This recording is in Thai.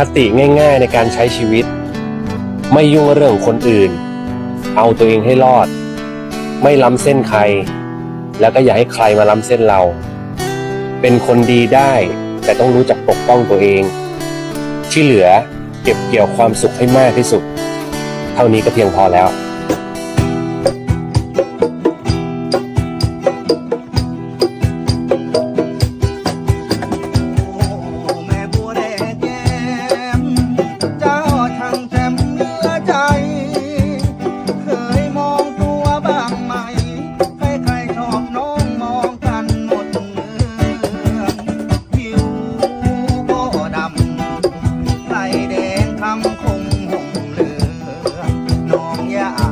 คติง่าย ๆ ในการใช้ชีวิต ไม่ยุ่งเรื่องคนอื่น เอาตัวเองให้รอด ไม่ล้ำเส้นใคร แล้วก็อย่าให้ใครมาล้ำเส้นเรา เป็นคนดีได้ แต่ต้องรู้จักปกป้องตัวเอง ที่เหลือเก็บเกี่ยวความสุขให้มากที่สุด เท่านี้ก็เพียงพอแล้ว yeah.